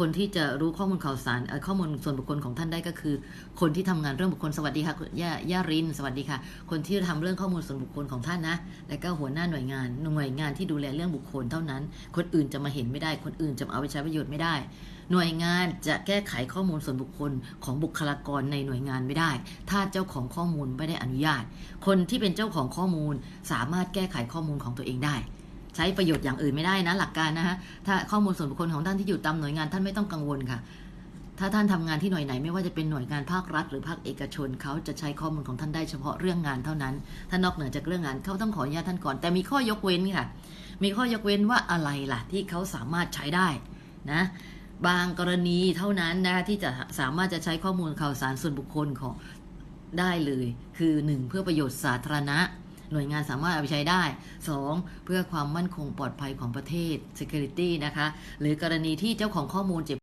คนที่จะรู้ข้อมูลข่าวสารข้อมูลส่วนบุคคลของท่านได้ก็คือ คนที่ทำงานเรื่องบุคคลสวัสดีค่ะย่าย่าริน สวัสดีค่ะ คนที่ทำเรื่องข้อมูลส่วนบุคคลของท่านนะ และก็หัวหน้าหน่วยงาน หน่วยงานที่ดูแลเรื่องบุคคลเท่านั้น คนอื่นจะมาเห็นไม่ได้ คนอื่นจะเอาไปใช้ประโยชน์ไม่ได้ หน่วยงานจะแก้ไขข้อมูลส่วนบุคคลของบุคลากรในหน่วยงานไม่ได้ ถ้าเจ้าของข้อมูลไม่ได้อนุญาต คนที่เป็นเจ้าของข้อมูลสามารถแก้ไขข้อมูลของตัวเองได้ ใช้ประโยชน์อย่างอื่นไม่ได้นะ หลักการนะฮะถ้าข้อมูลส่วนบุคคลของท่านที่อยู่ตามหน่วยงานท่านไม่ต้องกังวลค่ะ ถ้าท่านทำงานที่หน่วยไหนไม่ว่าจะเป็นหน่วยงานภาครัฐ หรือภาคเอกชนเขาจะใช้ข้อมูลของท่านได้เฉพาะเรื่องงานเท่านั้น ถ้านอกเหนือจากเรื่องงานเขาต้องขออนุญาตท่านก่อน แต่มีข้อยกเว้นค่ะ มีข้อยกเว้นว่าอะไรล่ะที่เขาสามารถใช้ได้นะบางกรณีเท่านั้นนะคะที่จะสามารถจะใช้ข้อมูลข่าวสารส่วนบุคคลของได้เลย คือ 1 เพื่อประโยชน์สาธารณะ หน่วยงานสามารถเอาไปใช้ได้ 2. เพื่อความมั่นคงปลอดภัยของประเทศ security นะคะ หรือกรณีที่เจ้าของข้อมูลเจ็บ